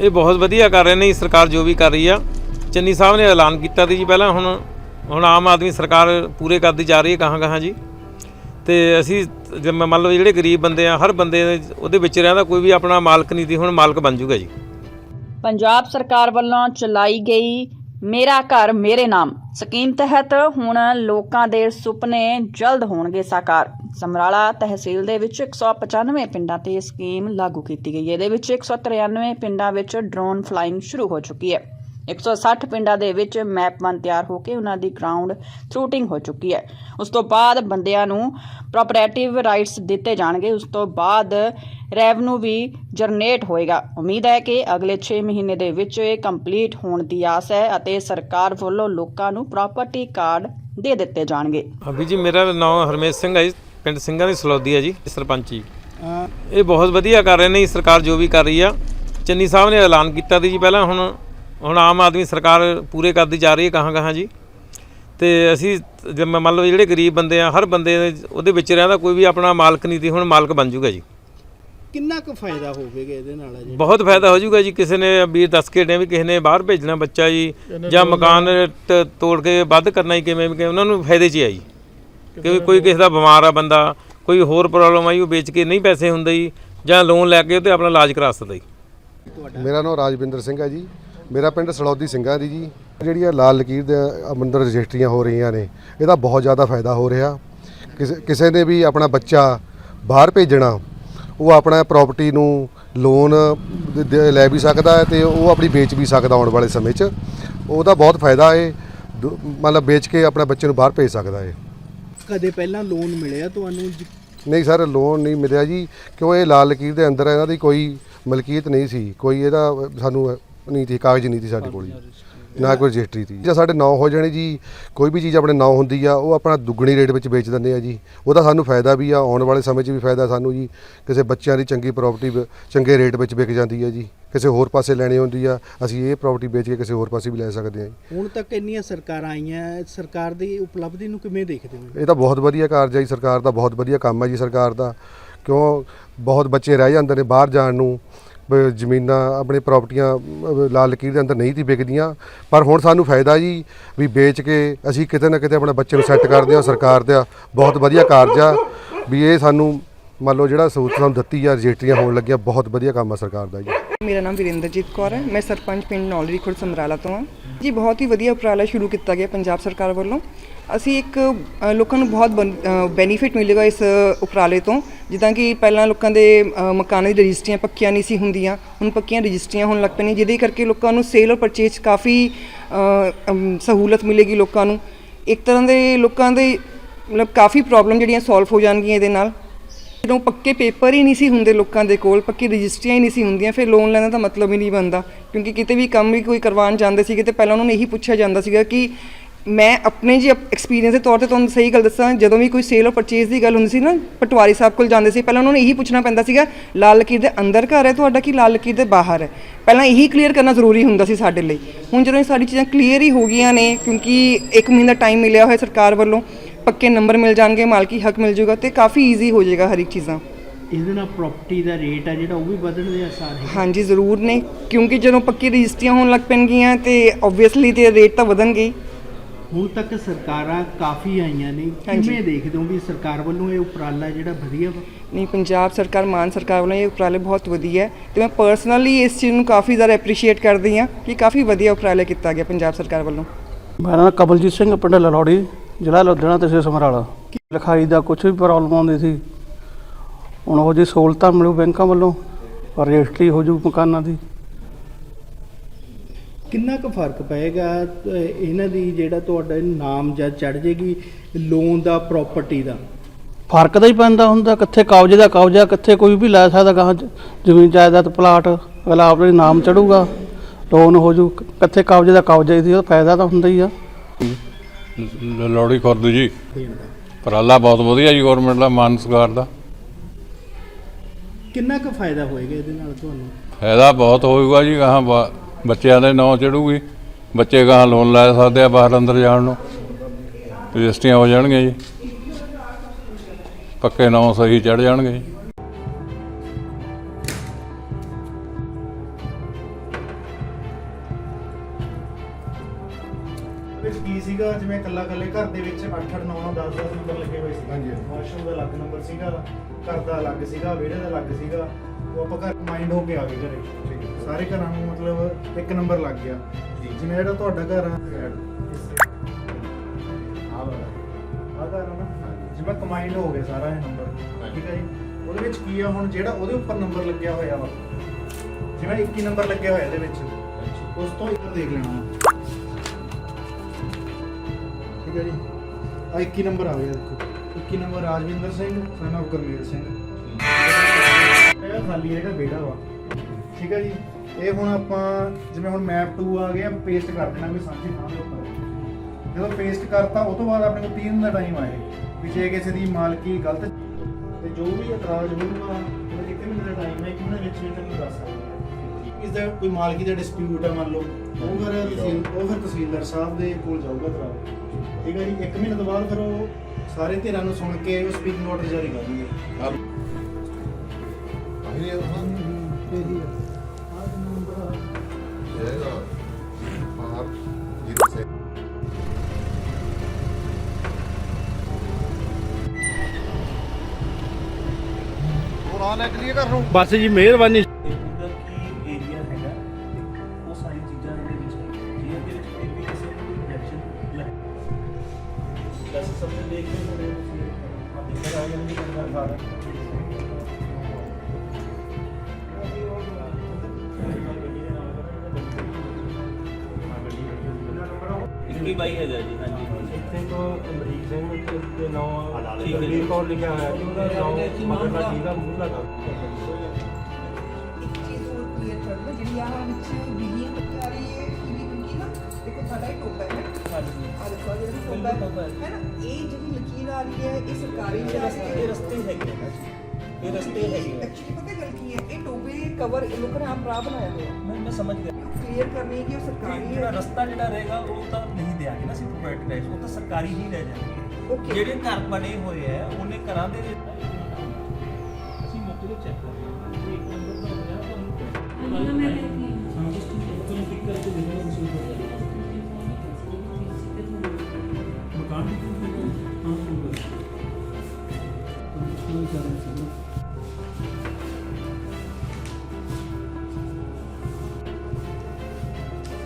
ਇਹ ਬਹੁਤ ਵਧੀਆ ਕਰ ਰਹੇ ਨੇ ਸਰਕਾਰ ਜੋ ਵੀ ਕਰ ਰਹੀ ਆ। ਚੰਨੀ ਸਾਹਿਬ ਨੇ ਐਲਾਨ ਕੀਤਾ ਸੀ ਜੀ ਪਹਿਲਾਂ, ਹੁਣ ਹੁਣ ਆਮ ਆਦਮੀ ਸਰਕਾਰ ਪੂਰੇ ਕਰਦੀ ਜਾ ਰਹੀ ਹੈ ਕਹਾਂ ਕਹਾਂ ਜੀ। ਤੇ ਅਸੀਂ ਜੇ ਮੰਨ ਲਓ ਜਿਹੜੇ ਗਰੀਬ ਬੰਦੇ ਆ, ਹਰ ਬੰਦੇ ਉਹਦੇ ਵਿੱਚ ਰਹਿੰਦਾ ਕੋਈ ਵੀ ਆਪਣਾ ਮਾਲਕ ਨਹੀਂ ਦੀ ਹੁਣ ਮਾਲਕ ਬਣ ਜੂਗਾ ਜੀ। ਪੰਜਾਬ ਸਰਕਾਰ ਵੱਲੋਂ ਚਲਾਈ ਗਈ ਮੇਰਾ ਘਰ ਮੇਰੇ ਨਾਮ। ਸਕੀਮ ਤਹਿਤ ਹੁਣ ਲੋਕਾਂ ਦੇ ਸੁਪਨੇ ਜਲਦ ਹੋਣਗੇ ਸਾਕਾਰ। ਸਮਰਾਲਾ ਤਹਿਸੀਲ ਦੇ ਵਿੱਚ 195 ਪਿੰਡਾਂ ਤੇ ਇਹ ਸਕੀਮ ਲਾਗੂ ਕੀਤੀ ਗਈ। ਹੈ ਇਹਦੇ ਵਿੱਚ 193 ਪਿੰਡਾਂ ਵਿੱਚ ਡਰੋਨ ਫਲਾਈਂਗ ਸ਼ੁਰੂ ਹੋ ਚੁੱਕੀ ਹੈ। 160 ਪਿੰਡਾਂ ਦੇ ਵਿੱਚ ਮੈਪ ਬਣ ਤਿਆਰ ਹੋ ਕੇ ਉਹਨਾਂ ਦੀ ਗਰਾਊਂਡ ਥਰੂਟਿੰਗ ਹੋ ਚੁੱਕੀ ਹੈ। ਉਸ ਤੋਂ ਬਾਅਦ ਬੰਦਿਆਂ ਨੂੰ ਪ੍ਰੋਪਰੇਟਿਵ ਰਾਈਟਸ ਦਿੱਤੇ ਜਾਣਗੇ। ਉਸ ਤੋਂ ਬਾਅਦ ਰੈਵਨਿਊ ਵੀ ਜਨਰੇਟ ਹੋਏਗਾ। ਉਮੀਦ ਹੈ ਕਿ ਅਗਲੇ 6 ਮਹੀਨੇ ਦੇ ਵਿੱਚ ਇਹ ਕੰਪਲੀਟ ਹੋਣ ਦੀ ਆਸ ਹੈ ਅਤੇ ਸਰਕਾਰ ਵੱਲੋਂ ਲੋਕਾਂ ਨੂੰ ਪ੍ਰਾਪਰਟੀ ਕਾਰਡ ਦੇ ਦਿੱਤੇ ਜਾਣਗੇ। ਅਭੀ ਜੀ, ਮੇਰਾ ਨਾਮ ਹਰਮੇਸ਼ ਸਿੰਘ ਹੈ ਜੀ। ਪਿੰਡ ਸਿੰਘਾਂ ਦੀ ਸਲੌਦੀ ਹੈ ਜੀ, ਸਰਪੰਚ। ਜੀ ਇਹ ਬਹੁਤ ਵਧੀਆ ਕਰ ਰਹੇ ਨੇ ਸਰਕਾਰ ਜੋ ਵੀ ਕਰ ਰਹੀ ਆ। ਚੰਨੀ ਸਾਹਿਬ ਨੇ ਐਲਾਨ ਕੀਤਾ ਸੀ ਜੀ ਪਹਿਲਾਂ, ਹੁਣ ਹੁਣ ਆਮ ਆਦਮੀ ਸਰਕਾਰ ਪੂਰੇ ਕਰਦੀ ਜਾ ਰਹੀ ਹੈ ਕਹਾਂ ਕਹਾਂ ਜੀ। ਤੇ ਅਸੀਂ ਮੰਨ ਲਓ ਜਿਹੜੇ ਗਰੀਬ ਬੰਦੇ ਆ, ਹਰ ਬੰਦੇ ਉਹਦੇ ਵਿੱਚ ਰਹਿੰਦਾ, ਕੋਈ ਵੀ ਆਪਣਾ ਮਾਲਕ ਨਹੀਂ ਦੀ ਹੁਣ ਮਾਲਕ ਬਣ ਜੂਗਾ ਜੀ। ਕਿੰਨਾ ਕੁ ਫਾਇਦਾ ਹੋਵੇਗਾ ਇਹਦੇ ਨਾਲ ਜੀ ਬਹੁਤ ਫਾਇਦਾ ਹੋ ਜਾਊਗਾ ਜੀ। ਕਿਸੇ ਨੇ ਵੀ ਦੱਸ ਕੇ ਨੇ ਵੀ ਕਿਸੇ ਨੇ ਬਾਹਰ ਭੇਜਣਾ ਬੱਚਾ ਜੀ ਜਾਂ ਮਕਾਨ ਤੋੜ ਕੇ ਵੱਧ ਕਰਨਾ ਹੀ ਕਿਵੇਂ ਕਿ ਉਹਨਾਂ ਨੂੰ ਫਾਇਦੇ 'ਚ ਹੀ ਆ ਜੀ। ਕਿ ਕੋਈ ਕਿਸੇ ਦਾ ਬਿਮਾਰ ਆ ਬੰਦਾ ਕੋਈ ਹੋਰ ਪ੍ਰੋਬਲਮ ਆਈ ਉਹ ਵੇਚ ਕੇ ਨਹੀਂ ਪੈਸੇ ਹੁੰਦੇ ਜੀ ਜਾਂ ਲੋਨ ਲੈ ਕੇ ਤੇ ਆਪਣਾ ਇਲਾਜ ਕਰਾ ਸਕਦਾ ਜੀ। ਮੇਰਾ ਨਾਮ ਰਾਜਵਿੰਦਰ ਸਿੰਘ ਹੈ ਜੀ। ਮੇਰਾ ਪਿੰਡ ਸਲੌਦੀ ਸਿੰਘਾਂ ਦੀ ਜੀ ਜਿਹੜੀਆਂ ਲਾਲ ਲਕੀਰ ਦੇ ਅੰਦਰ ਰਜਿਸਟਰੀਆਂ ਹੋ ਰਹੀਆਂ ਨੇ ਇਹਦਾ ਬਹੁਤ ਜ਼ਿਆਦਾ ਫਾਇਦਾ ਹੋ ਰਿਹਾ। ਕਿਸੇ ਕਿਸੇ ਨੇ ਵੀ ਆਪਣਾ ਬੱਚਾ ਬਾਹਰ ਭੇਜਣਾ ਉਹ ਆਪਣਾ ਪ੍ਰਾਪਰਟੀ ਨੂੰ ਲੋਨ ਲੈ ਵੀ ਸਕਦਾ ਹੈ ਤੇ ਉਹ ਆਪਣੀ ਵੇਚ ਵੀ ਸਕਦਾ ਆਉਣ ਵਾਲੇ ਸਮੇਂ 'ਚ। ਉਹਦਾ ਬਹੁਤ ਫਾਇਦਾ ਹੈ। ਮਤਲਬ ਵੇਚ ਕੇ ਆਪਣੇ ਬੱਚੇ ਨੂੰ ਬਾਹਰ ਭੇਜ ਸਕਦਾ ਹੈ। ਕਦੇ ਪਹਿਲਾਂ ਲੋਨ ਮਿਲਿਆ ਤੁਹਾਨੂੰ? ਨਹੀਂ ਸਰ ਲੋਨ ਨਹੀਂ ਮਿਲਿਆ ਜੀ। ਕਿਉਂ ਇਹ ਲਾਲ ਲਕੀਰ ਦੇ ਅੰਦਰ ਇਹਨਾਂ ਦੀ ਕੋਈ ਮਲਕੀਅਤ ਨਹੀਂ ਸੀ। ਕੋਈ ਇਹਦਾ ਸਾਨੂੰ ਨਹੀਂ ਸੀ ਕਾਗਜ਼ ਨਹੀਂ ਸੀ ਸਾਡੇ ਕੋਲ ਜੀ। ਨਾ ਕੋਈ ਰਜਿਸਟਰੀ ਸੀ ਜੇ ਸਾਡੇ ਨਾਂ ਹੋ ਜਾਣੇ ਜੀ ਕੋਈ ਵੀ ਚੀਜ਼ ਆਪਣੇ ਨਾਂ ਹੁੰਦੀ ਆ ਉਹ ਆਪਣਾ ਦੁੱਗਣੀ ਰੇਟ ਵਿੱਚ ਵੇਚ ਦਿੰਦੇ ਆ ਜੀ। ਉਹਦਾ ਸਾਨੂੰ ਫਾਇਦਾ ਵੀ ਆ ਆਉਣ ਵਾਲੇ ਸਮੇਂ 'ਚ ਵੀ ਫਾਇਦਾ ਸਾਨੂੰ ਜੀ। ਕਿਸੇ ਬੱਚਿਆਂ ਦੀ ਚੰਗੀ ਪ੍ਰਾਪਰਟੀ ਚੰਗੇ ਰੇਟ ਵਿੱਚ ਵਿਕ ਜਾਂਦੀ ਹੈ ਜੀ। ਕਿਸੇ ਹੋਰ ਪਾਸੇ ਲੈਣੀ ਹੁੰਦੀ ਆ ਅਸੀਂ ਇਹ ਪ੍ਰਾਪਰਟੀ ਵੇਚ ਕੇ ਕਿਸੇ ਹੋਰ ਪਾਸੇ ਵੀ ਲੈ ਸਕਦੇ ਹਾਂ ਜੀ। ਹੁਣ ਤੱਕ ਇੰਨੀਆਂ ਸਰਕਾਰਾਂ ਆਈਆਂ ਸਰਕਾਰ ਦੀ ਉਪਲਬਧੀ ਨੂੰ ਕਿਵੇਂ ਦੇਖਦੇ ਹੋ? ਇਹ ਤਾਂ ਬਹੁਤ ਵਧੀਆ ਕਾਰਜ ਹੈ ਜੀ ਸਰਕਾਰ ਦਾ ਬਹੁਤ ਵਧੀਆ ਕੰਮ ਹੈ ਜੀ ਸਰਕਾਰ ਦਾ। ਕਿਉਂ? ਬਹੁਤ ਬੱਚੇ ਰਹਿ ਜਾਂਦੇ ਨੇ ਬਾਹਰ ਜਾਣ ਨੂੰ। ਜ਼ਮੀਨਾਂ ਆਪਣੇ ਪ੍ਰਾਪਰਟੀਆਂ ਲਾਲ ਲਕੀਰ ਦੇ ਅੰਦਰ ਨਹੀਂ ਸੀ ਵਿਕਦੀਆਂ। ਪਰ ਹੁਣ ਸਾਨੂੰ ਫਾਇਦਾ ਜੀ ਵੀ ਵੇਚ ਕੇ ਅਸੀਂ ਕਿਤੇ ਨਾ ਕਿਤੇ ਆਪਣੇ ਬੱਚੇ ਨੂੰ ਸੈੱਟ ਕਰਦੇ ਹਾਂ, ਸਰਕਾਰ ਦਾ ਬਹੁਤ ਵਧੀਆ ਕਾਰਜ ਆ। ਵੀ ਇਹ ਸਾਨੂੰ ਮੰਨ ਲਓ ਜਿਹੜਾ ਸਹੂਲਤ ਸਾਨੂੰ ਦਿੱਤੀ ਆ, ਰਜਿਸਟਰੀਆਂ ਹੋਣ ਲੱਗੀਆਂ, ਬਹੁਤ ਵਧੀਆ ਕੰਮ ਆ ਸਰਕਾਰ ਦਾ ਜੀ। ਮੇਰਾ ਨਾਮ ਵੀਰਿੰਦਰਜੀਤ ਕੌਰ ਹੈ। ਮੈਂ ਸਰਪੰਚ ਪਿੰਡ ਨੌਲਰੀ ਖੁਰਦ ਸਮਰਾਲਾ ਤੋਂ ਹਾਂ। ਜੀ, ਬਹੁਤ ਹੀ ਵਧੀਆ ਉਪਰਾਲਾ ਸ਼ੁਰੂ ਕੀਤਾ ਗਿਆ ਪੰਜਾਬ ਸਰਕਾਰ ਵੱਲੋਂ। ਅਸੀਂ ਇੱਕ ਲੋਕਾਂ ਨੂੰ ਬਹੁਤ ਬੈਨੀਫਿਟ ਮਿਲੇਗਾ ਇਸ ਉਪਰਾਲੇ ਤੋਂ। ਜਿੱਦਾਂ ਕਿ ਪਹਿਲਾਂ ਲੋਕਾਂ ਦੇ ਮਕਾਨਾਂ ਦੀ ਰਜਿਸਟਰੀਆਂ ਪੱਕੀਆਂ ਨਹੀਂ ਸੀ ਹੁੰਦੀਆਂ। ਹੁਣ ਪੱਕੀਆਂ ਰਜਿਸਟਰੀਆਂ ਹੋਣ ਲੱਗ ਪਈਆਂ। ਜਿਹਦੇ ਕਰਕੇ ਲੋਕਾਂ ਨੂੰ ਸੇਲ ਔਰ ਪਰਚੇਸ ਕਾਫੀ ਸਹੂਲਤ ਮਿਲੇਗੀ ਲੋਕਾਂ ਨੂੰ। ਇੱਕ ਤਰ੍ਹਾਂ ਦੇ ਲੋਕਾਂ ਦੇ ਮਤਲਬ ਕਾਫੀ ਪ੍ਰੋਬਲਮ ਜਿਹੜੀਆਂ ਸੋਲਵ ਹੋ ਜਾਣਗੀਆਂ ਇਹਦੇ ਨਾਲ। ਜਦੋਂ ਪੱਕੇ ਪੇਪਰ ਹੀ ਨਹੀਂ ਸੀ ਹੁੰਦੇ ਲੋਕਾਂ ਦੇ ਕੋਲ, ਪੱਕੀ ਰਜਿਸਟਰੀਆਂ ਹੀ ਨਹੀਂ ਸੀ ਹੁੰਦੀਆਂ, ਫਿਰ ਲੋਨ ਲੈਣ ਦਾ ਮਤਲਬ ਹੀ ਨਹੀਂ ਬਣਦਾ। ਕਿਉਂਕਿ ਕਿਤੇ ਵੀ ਕੰਮ ਵੀ ਕੋਈ ਕਰਵਾਉਣ ਜਾਂਦੇ ਸੀਗੇ ਤੇ ਪਹਿਲਾਂ ਉਹਨਾਂ ਨੂੰ ਇਹੀ ਪੁੱਛਿਆ ਜਾਂਦਾ ਸੀਗਾ ਕਿ ਮੈਂ ਆਪਣੇ ਜੀ ਐਕਸਪੀਰੀਅੰਸ ਦੇ ਤੌਰ ਤੇ ਤੁਹਾਨੂੰ ਸਹੀ ਗੱਲ ਦੱਸਾਂ, ਜਦੋਂ ਵੀ ਕੋਈ ਸੇਲ ਔਰ ਪਰਚੇਸ ਦੀ ਗੱਲ ਹੁੰਦੀ ਸੀ ਨਾ, ਪਟਵਾਰੀ ਸਾਹਿਬ ਕੋਲ ਜਾਂਦੇ ਸੀ, ਪਹਿਲਾਂ ਉਹਨਾਂ ਨੂੰ ਇਹੀ ਪੁੱਛਣਾ ਪੈਂਦਾ ਸੀਗਾ, ਲਾਲ ਲਕੀਰ ਦੇ ਅੰਦਰ ਘਰ ਹੈ ਤੁਹਾਡਾ ਕਿ ਲਾਲ ਲਕੀਰ ਦੇ ਬਾਹਰ ਹੈ? ਪਹਿਲਾਂ ਇਹੀ ਕਲੀਅਰ ਕਰਨਾ ਜ਼ਰੂਰੀ ਹੁੰਦਾ ਸੀ ਸਾਡੇ ਲਈ। ਹੁਣ ਜਦੋਂ ਇਹ ਸਾਰੀ ਚੀਜ਼ਾਂ ਕਲੀਅਰ ਹੀ ਹੋ ਗਈਆਂ ਨੇ, ਕਿਉਂਕਿ ਇੱਕ ਮਹੀਨਾ ਟਾਈਮ ਮਿਲਿਆ ਹੋਇਆ ਸਰਕਾਰ ਵੱਲੋਂ ਪੱਕੇ ਨੰਬਰ ਮਿਲ ਜਾਣਗੇ ਮਾਲਕੀ ਹੱਕ ਮਿਲ ਜਾਊਗਾ ਤੇ ਕਾਫੀ ਈਜ਼ੀ ਹੋ ਜਾਏਗਾ ਹਰ ਇੱਕ ਚੀਜ਼ਾਂ। ਇਹਦੇ ਨਾਲ ਪ੍ਰਾਪਰਟੀ ਦਾ ਰੇਟ ਆ ਜਿਹੜਾ ਉਹ ਵੀ ਵਧਣ ਦੇ ਆਸਾਰ ਹੈ। ਹਾਂਜੀ ਜ਼ਰੂਰ ਨੇ ਕਿਉਂਕਿ ਜਦੋਂ ਪੱਕੀ ਰਜਿਸਟਰੀਆਂ ਹੋਣ ਲੱਗ ਪੈਣਗੀਆਂ ਤੇ ਆਬਵੀਅਸਲੀ ਤੇ ਰੇਟ ਤਾਂ ਵਧਣਗੇ ਹੀ। ਹੁਣ ਤੱਕ ਸਰਕਾਰਾਂ ਕਾਫੀ ਆਈਆਂ ਨੇ। ਹਾਂਜੀ। ਕਿਵੇਂ ਦੇਖਦੇ ਹੋ ਵੀ ਸਰਕਾਰ ਵੱਲੋਂ ਇਹ ਉਪਰਾਲਾ ਜਿਹੜਾ ਵਧੀਆ ਵਾ? ਨਹੀਂ ਪੰਜਾਬ ਸਰਕਾਰ ਮਾਨ ਸਰਕਾਰ ਵੱਲੋਂ ਇਹ ਉਪਰਾਲੇ ਬਹੁਤ ਵਧੀਆ ਹੈ ਤੇ ਮੈਂ ਪਰਸਨਲੀ ਇਸ ਚੀਜ਼ ਨੂੰ ਕਾਫੀ ਜ਼ਿਆਦਾ ਐਪਰੀਸ਼ੀਏਟ ਕਰਦੀ ਹਾਂ ਕਿ ਕਾਫੀ ਵਧੀਆ ਉਪਰਾਲਾ ਕੀਤਾ ਗਿਆ ਪੰਜਾਬ ਸਰਕਾਰ ਵੱਲੋਂ। ਮੇਰਾ ਨਾਮ ਕਬਲਜੀਤ ਸਿੰਘ ਪਿੰਡ ਲਲੌੜੀ। ਜ਼ਿਲ੍ਹਾ ਲੁਧਿਆਣਾ ਤਹਿਸੀਲ ਸਮਰਾਲਾ। ਲਿਖਾਈ ਦਾ ਕੁਝ ਵੀ ਪ੍ਰੋਬਲਮ ਆਉਂਦੀ ਸੀ। ਹੁਣ ਉਹ ਜੀ ਸਹੂਲਤਾਂ ਮਿਲੂ ਬੈਂਕਾਂ ਵੱਲੋਂ ਰਜਿਸਟਰੀ ਹੋ ਜੂ ਮਕਾਨਾਂ ਦੀ। ਕਿੰਨਾ ਕੁ ਫ਼ਰਕ ਪਏਗਾ? ਇਹਨਾਂ ਦੀ ਜਿਹੜਾ ਤੁਹਾਡਾ ਨਾਮ ਜਦ ਚੜ ਜੇਗੀ ਲੋਨ ਦਾ ਪ੍ਰਾਪਰਟੀ ਦਾ? ਫ਼ਰਕ ਤਾਂ ਹੀ ਪੈਂਦਾ ਹੁੰਦਾ ਕਿੱਥੇ ਕਾਗਜ਼ ਦਾ ਕਾਗਜ਼ਾ ਕਿੱਥੇ ਕੋਈ ਵੀ ਲੈ ਸਕਦਾ ਗਾਹਾਂ ਚ ਜ਼ਮੀਨ ਜਾਇਦਾਦ ਪਲਾਟ ਅਗਲਾ ਆਪਣੇ ਨਾਮ ਚੜੂਗਾ ਲੋਨ ਹੋ ਜੂ ਕਿੱਥੇ ਕਾਗਜ਼ ਦਾ ਕਾਗਜ਼ਾ ਦੀ ਉਹ ਫਾਇਦਾ ਤਾਂ ਹੁੰਦਾ ਹੀ ਆ। ਲ- ਲੋਹੜੀ ਖੁਰਦ ਜੀ। ਉਪਰਾਲਾ ਬਹੁਤ ਵਧੀਆ ਜੀ ਗਵਰਨਮੈਂਟ ਦਾ ਮਾਨ ਸਰਕਾਰ ਦਾ। ਕਿੰਨਾ ਕੁ ਫਾਇਦਾ ਹੋਏਗਾ ਇਹਦੇ ਨਾਲ ਤੁਹਾਨੂੰ? ਫਾਇਦਾ ਬਹੁਤ ਹੋਊਗਾ ਜੀ ਗਾਹਾਂ ਬੱਚਿਆਂ ਦੇ ਨਾਂ ਚੜੂਗੀ। ਬੱਚੇ ਗਾਹਾਂ ਲੋਨ ਲੈ ਸਕਦੇ ਆ ਬਾਹਰ ਅੰਦਰ ਜਾਣ ਨੂੰ। ਰਜਿਸਟਰੀਆਂ ਹੋ ਜਾਣਗੀਆਂ ਜੀ। ਪੱਕੇ ਨਾਂ ਸਹੀ ਚੜ ਜਾਣਗੇ ਜੀ। 8 8 9 9 10 10 ਨੰਬਰ ਲੱਗੇ ਹੋਏ ਸੀ। ਹਾਂਜੀ। ਵਾਸ਼ਰੂਮ ਦਾ ਅਲੱਗ ਨੰਬਰ ਸੀਗਾ ਘਰ ਦਾ ਅਲੱਗ ਸੀਗਾ ਵਿਹੜੇ ਦਾ ਅਲੱਗ ਸੀਗਾ। ਉਹ ਆਪਾਂ ਘਰ ਮਾਈਂਡ ਹੋ ਕੇ ਆ ਗਏ ਘਰੇ। ਸਾਰੇ ਘਰਾਂ ਨੂੰ ਮਤਲਬ ਇੱਕ ਨੰਬਰ ਲੱਗ ਗਿਆ। ਜਿਵੇਂ ਜਿਹੜਾ ਤੁਹਾਡਾ ਘਰ ਆ। ਆ ਵਾਲਾ। ਆ ਘਰ ਆ ਨਾ। ਜਿਵੇਂ ਕਮਾਈਂਡ ਹੋ ਗਿਆ ਸਾਰਾ ਇਹ ਨੰਬਰ ਠੀਕ ਹੈ ਜੀ। ਉਹਦੇ ਵਿੱਚ ਕੀ ਆ ਹੁਣ ਜਿਹੜਾ ਉਹਦੇ ਉੱਪਰ ਨੰਬਰ ਲੱਗਿਆ ਹੋਇਆ ਵਾ। ਜਿਵੇਂ 21 ਨੰਬਰ ਲੱਗਿਆ ਹੋਇਆ ਇਹਦੇ ਵਿੱਚ। ਉਸ ਤੋਂ ਇੱਕ ਦੇਖ ਲੈਣਾ। ਠੀਕ ਹੈ ਜੀ। ਆ 21 ਨੰਬਰ ਆ ਗਿਆ ਦੇਖੋ। 21 number Rajwinder Singh son of Gurmel Singh. ਇਹ ਖਾਲੀ ਹੈਗਾ ਬੇੜਾ ਵਾ। ਠੀਕ ਹੈ ਜੀ? ਇਹ ਹੁਣ ਆਪਾਂ ਜਿਵੇਂ ਹੁਣ ਮੈਪ 2 ਆ ਗਿਆ ਪੇਸਟ ਕਰ ਦੇਣਾ ਵੀ ਸਾਂਝੀ ਥਾਂ ਦੇ ਉੱਪਰ। ਜਦੋਂ ਪੇਸਟ ਕਰਤਾ, ਉਹ ਤੋਂ ਬਾਅਦ ਆਪਣੇ ਕੋਲ 3 ਦਿਨ ਦਾ ਟਾਈਮ ਆਏ। ਵੀ ਜੇ ਕਿਸੇ ਦੀ ਮਾਲਕੀ ਗਲਤ ਤੇ ਜੋ ਵੀ ਇਤਰਾਜ਼ ਹੋਊਗਾ ਉਹ ਇੱਕ ਮਹੀਨੇ ਦਾ ਟਾਈਮ ਹੈ ਕਿ ਉਹਨਾਂ ਵਿੱਚ ਵੀ ਤੈਨੂੰ ਦੱਸ ਸਕਦਾ ਇਸ ਦਾ ਕੋਈ ਮਾਲਕੀ ਦਾ ਡਿਸਪਿਊਟ ਆ, ਮੰਨ ਲਓ, ਉਹ ਫਿਰ ਉਹ ਫਿਰ ਤਹਿਸੀਲਦਾਰ ਸਾਹਿਬ ਦੇ ਕੋਲ ਜਾਊਗਾ ਤਰਾ ਠੀਕ ਹੈ ਜੀ ਇੱਕ ਮਹੀਨੇ ਤੋਂ ਬਾਅਦ ਫਿਰ ਉਹ ਸਾਰੇ ਧਿਰਾਂ ਨੂੰ ਸੁਣ ਕੇ ਉਹ ਸਪੀਕਿੰਗ ਆਰਡਰ ਜਾਰੀ ਕਰਨਗੇ ਇਹੀ ਆ। ਆਹ ਨੰਬਰ ਆ। ਇਹਦਾ ਪਾਰ ਸੇ ਹੋਰ ਆ ਲੈ ਚਲੀਏ ਘਰ ਨੂੰ। ਬਸ ਜੀ ਮਿਹਰਬਾਨੀ। ਨੇ ਦੇਖ ਕੇ ਥੋੜੇ ਆ ਦੇਖਿਆ ਆ ਗਿਆ ਨਹੀਂ ਕਰਦਾ ਸਾਰਾ। ਇੱਕੀ ਬਾਈ ਹੈਗਾ ਜੀ ਹਾਂਜੀ। ਇੱਥੇ ਤੋਂ ਅਮਰੀਕ ਸਿੰਘ ਦੇ ਨਾਮ ਠੀਕ ਹੈ ਜੀ। ਕੌਰ ਲਿਖਿਆ ਹੋਇਆ ਕਿ ਉਹਦਾ ਨਾਮ ਮਗਰਲਾ ਜੀ ਦਾ ਨਾਮ? ਇੱਕ ਚੀਜ਼ ਹੋਰ ਕਲੀਅਰ ਕਰ ਲਓ ਜਿਹੜੀ ਆਹ ਵਿੱਚ ਬਿਜਲੀ ਪੱਕੀ ਆ ਰਹੀ ਹੈ ਬਿਜਲੀ ਪੱਕੀ ਨਾ ਦੇਖੋ ਸਾਡਾ ਇਹ ਟੋਬਾ ਹੈ। ਹਾਂਜੀ ਆ ਦੇਖੋ ਜਿਹੜੀ ਟੋਬਾ ਟੋਬਾ ਹੈ ਹੈ। ਹੈ ਨਾ ਇਹ ਜਿਹੜੀ ਲਕੀਰ ਆ ਰਹੀ ਹੈ ਇਹ ਸਰਕਾਰੀ ਇਹ ਰਸਤੇ ਇਹ ਹੈਗੇ ਆ ਜੀ ਇਹ ਰਸਤੇ ਹੈਗੇ ਆ ਐਕਚੁਅਲੀ ਪਤਾ ਗੱਲ ਕੀ ਹੈ ਇਹ ਟੋਬੇ ਕਵਰ ਇਹ ਲੋਕਾਂ ਨੇ ਆਪ ਭਰਾ ਬਣਾਇਆ ਹੋਇਆ ਮੈਂ ਮੈਂ ਸਮਝ ਗਿਆ ਕਲੀਅਰ ਕਰਨੀ ਹੈ ਕਿ ਉਹ ਕਿ ਸਰਕਾਰੀ ਜਿਹੜਾ ਹੈ ਰਸਤਾ ਜਿਹੜਾ ਰਹੇਗਾ ਉਹ ਤਾਂ ਨਹੀਂ ਦਿਆਂਗੇ ਨਾ ਸਿਰਫ ਪ੍ਰਾਈਵੇਟਾਈਜ਼ ਉਹ ਤਾਂ ਸਰਕਾਰੀ ਹੀ ਰਹਿ ਜਾਣਗੇ Okay. ਜਿਹੜੇ ਘਰ ਬਣੇ ਹੋਏ ਆ ਉਹਨੇ ਘਰਾਂ ਦੇ ਵਿੱਚ ਅਸੀਂ ਮੌਕੇ ਤੇ ਚੈੱਕ ਕਰ ਰਹੇ ਹਾਂ ਇੱਕ ਨੰਬਰ ਦਾ ਹੋਇਆ ਤਾਂ ਉਹਨੂੰ ਹਾਂ ਬਸ ਤੁਸੀਂ ਪਿਕ ਕਰਕੇ ਦੇਖੋ ਤੁਸੀਂ